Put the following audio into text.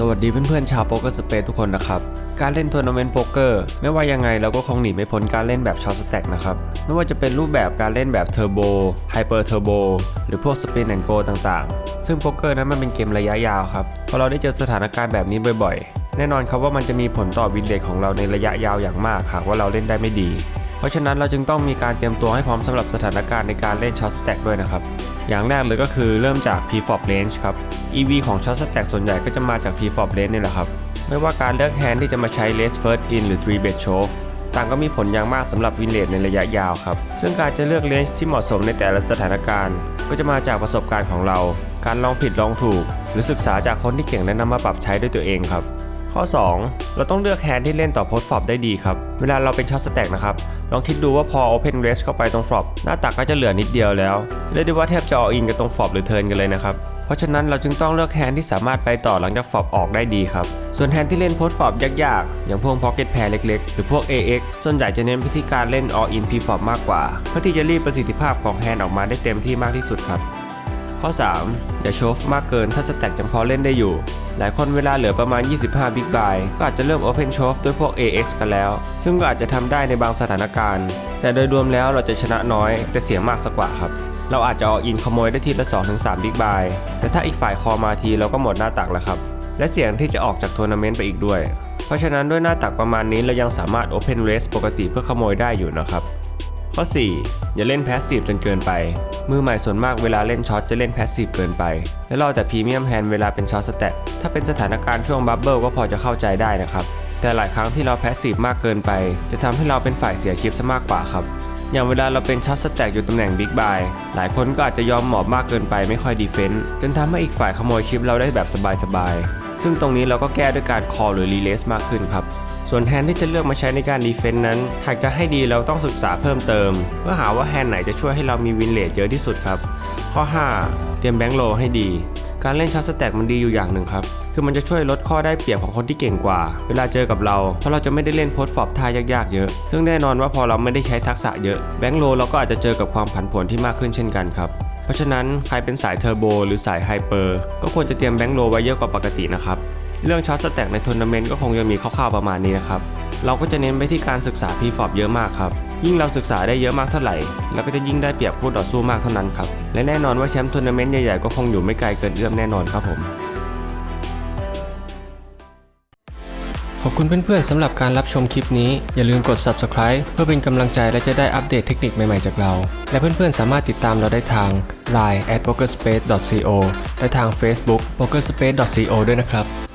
สวัสดีเพื่อนๆชาวโป๊กเกอร์สเปซทุกคนนะครับ การเล่นทัวร์นาเมนต์โป๊กเกอร์ไม่ว่ายังไงเราก็คงหนีไม่พ้นการเล่นแบบช็อตสแต็กนะครับ ไม่ว่าจะเป็นรูปแบบการเล่นแบบเทอร์โบไฮเปอร์เทอร์โบหรือพวกสปินแอนโกต่างๆ ซึ่งโป๊กเกอร์นั้นมันเป็นเกมระยะยาวครับพอเราได้เจอสถานการณ์แบบนี้บ่อยๆ แน่นอนครับว่ามันจะมีผลต่อวินเลทของเราในระยะยาวอย่างมากหากว่าเราเล่นได้ไม่ดี เพราะฉะนั้นเราจึงต้องมีการเตรียมตัวให้พร้อมสำหรับสถานการณ์ในการเล่นช็อตสแต็กด้วยนะครับ อย่างแรกเลยก็คือเริ่มจาก P-FOP Range ครับ EV ของ Shot Stack ส่วนใหญ่ก็จะมาจาก P-FOP Range นี่แหละครับ ไม่ว่าการเลือกแฮนด์ที่จะมาใช้ Race First In หรือ Three Bet Shove ต่างก็มีผลอย่างมากสำหรับวินเลทในระยะยาวครับ ซึ่งการจะเลือกเลนส์ที่เหมาะสมในแต่ละสถานการณ์ ก็จะมาจากประสบการณ์ของเรา การลองผิดลองถูก หรือศึกษาจากคนที่เก่งและนำมาปรับใช้ด้วยตัวเองครับ ข้อ 2 เราต้องเลือกแฮนด์ที่เล่นต่อโพสฟอบได้ดีครับ เวลาเราเป็นช็อตสแต็กนะครับ ลองคิดดูว่าพอ Open Race เข้าไปตรงฟอปหน้าตักก็จะเหลือนิดเดียวแล้ว เรียกได้ว่าแทบจะออินกับตรงฟอปหรือเทิร์นกันเลยนะครับ เพราะฉะนั้นเราจึงต้องเลือกแฮนด์ที่สามารถไปต่อหลังจากฟอปออกได้ดีครับ ส่วนแฮนด์ที่เล่นโพสฟอบยากๆ อย่างพวก Pocket Pair เล็กๆ หรือพวก AX ส่วนใหญ่จะเน้นพิธีการเล่น All In P flop มากกว่า เพื่อที่จะรีบประสิทธิภาพของแฮนด์ออกมาได้เต็มที่มากที่สุดครับ ข้อ 3 อย่าโชฟมากเกินถ้าสแต็กยังพอเล่นได้อยู่ หลายคนเวลาเหลือประมาณ 25 Big Buy ก็อาจจะเริ่ม Open s h o f ด้วยพวก AX กันแล้ว ซึ่งก็อาจจะทำได้ในบางสถานการณ์ แต่โดยรวมแล้วเราจะชนะน้อย แต่เสียมากสักกว่าครับ เราอาจจะเอาอินขโมยได้ทีละ 2-3 Big Buy แต่ถ้าอีกฝ่ายคอมาทีเราก็หมดหน้าตักแล้วครับ และเสี่ยงที่จะออกจากทัวร์นาเมนต์ไปอีกด้วย เพราะฉะนั้นด้วยหน้าตักประมาณนี้เรายังสามารถ Open Race ปกติเพื่อขโมยได้อยู่นะครับ ข้อ 4 อย่าเล่นแพสซีฟจนเกินไป มือใหม่ส่วนมากเวลาเล่นช็อตจะเล่นแพสซีฟเกินไป และรอแต่พรีเมียมแฮนด์เวลาเป็นช็อตสแตทถ้าเป็นสถานการณ์ช่วงบับเบิลก็พอจะเข้าใจได้นะครับ แต่หลายครั้งที่เราแพสซีฟมากเกินไป จะทำให้เราเป็นฝ่ายเสียชิปซะมากกว่าครับ อย่างเวลาเราเป็นช็อตสแต็กอยู่ตำแหน่งบิ๊กบายหลายคนก็อาจจะยอมหมอบมากเกินไปไม่ค่อยดีเฟนต์จนทำให้อีกฝ่ายขโมยชิปเราได้แบบสบายๆซึ่งตรงนี้เราก็แก้ด้วยการคอหรือรีเลสมากขึ้นครับ ส่วนแฮนด์ที่จะเลือกมาใช้ในการดีเฟนต์นั้น หากจะให้ดีเราต้องศึกษาเพิ่มเติม เพื่อหาว่าแฮนด์ไหนจะช่วยให้เรามีวินเลทเยอะที่สุดครับ ข้อ 5 เตรียมแบงค์โลให้ดี การเล่นช็อตสแต็กมันดีอยู่อย่างหนึ่งครับ คือมันจะช่วยลดข้อได้เปรียบของคนที่เก่งกว่า เวลาเจอกับเรา เพราะเราจะไม่ได้เล่นโพสต์ฟอบท่ายากๆเยอะ ซึ่งแน่นอนว่าพอเราไม่ได้ใช้ทักษะเยอะ แบงค์โลเราก็อาจจะเจอกับความผันผวนที่มากขึ้นเช่นกันครับเพราะฉะนั้นใครเป็นสายเทอร์โบหรือสายไฮเปอร์ก็ควรจะเตรียมแบงค์โลไว้เยอะกว่าปกตินะครับ เรื่องช็อตสแต็กในทัวร์นาเมนต์ก็คงจะมีคร่าวๆประมาณนี้นะครับ เราก็จะเน้นไปที่การศึกษา p f o p เยอะมากครับ ยิ่งเราศึกษาได้เยอะมากเท่าไหร่เราก็จะยิ่งได้เปรียบคู่ต่อสู้มากเท่านั้นครับ และแน่นอนว่าแชมป์ทัวร์นาเมนต์ใหญ่ๆก็คงอยู่ไม่ไกลเกินเอื้อมแน่นอนครับผม ขอบคุณเพื่อนๆสำหรับการรับชมคลิปนี้ อย่าลืมกด subscribe เพื่อเป็นกำลังใจและจะได้อัปเดตเทคนิคใหม่ๆจากเรา และเพื่อนๆสามารถติดตามเราได้ทาง line at pokerspace.co และทาง Facebook pokerspace.co ด้วยนะครับ